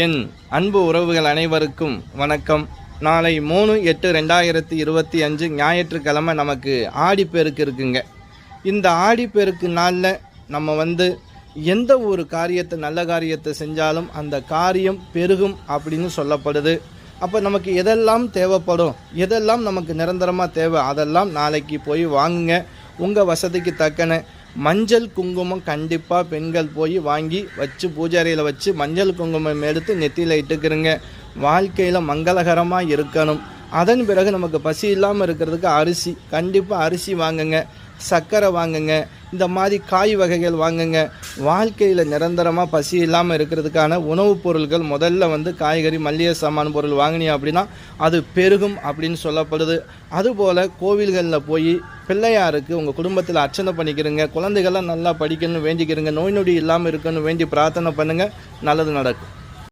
என் அன்பு உறவுகள் அனைவருக்கும் வணக்கம். நாளை மூணு எட்டு ரெண்டாயிரத்தி இருபத்தி அஞ்சு ஞாயிற்றுக்கிழமை நமக்கு ஆடிப்பெருக்கு இருக்குங்க. இந்த ஆடிப்பெருக்கு நாளில் நம்ம வந்து எந்த ஒரு காரியத்தை நல்ல காரியத்தை செஞ்சாலும் அந்த காரியம் பெருகும் அப்படின்னு சொல்லப்படுது. அப்போ நமக்கு எதெல்லாம் தேவைப்படும் எதெல்லாம் நமக்கு நிரந்தரமாக தேவை அதெல்லாம் நாளைக்கு போய் வாங்குங்க. உங்கள் வசதிக்கு தக்கன மஞ்சள் குங்குமம் கண்டிப்பாக பெண்கள் போய் வாங்கி வச்சு பூஜாரியில் வச்சு மஞ்சள் குங்குமம் எடுத்து நெத்தியில் இட்டுக்கிறங்க வாழ்க்கையில் மங்களகரமாக இருக்கணும். அதன் பிறகு நமக்கு பசி இல்லாமல் இருக்கிறதுக்கு அரிசி கண்டிப்பாக அரிசி வாங்குங்க. சர்க்கரை வாங்குங்க. இந்த மாதிரி காய் வகைகள் வாங்குங்க. வாழ்க்கையில் நிரந்தரமாக பசி இல்லாமல் இருக்கிறதுக்கான உணவுப் பொருட்கள் முதல்ல வந்து காய்கறி மல்லிகை சாமான் பொருள் வாங்கினீங்க அப்படின்னா அது பெருகும் அப்படின்னு சொல்லப்படுது. அதுபோல் கோவில்களில் போய் பிள்ளையாருக்கு உங்கள் குடும்பத்தில் அர்ச்சனை பண்ணிக்கிறங்க குழந்தைகள்லாம் நல்லா படிக்கணும்னு வேண்டிக்கிறங்க நோய் நொடி இல்லாமல் இருக்கணும்னு வேண்டி பிரார்த்தனை பண்ணுங்கள் நல்லது நடக்கும்.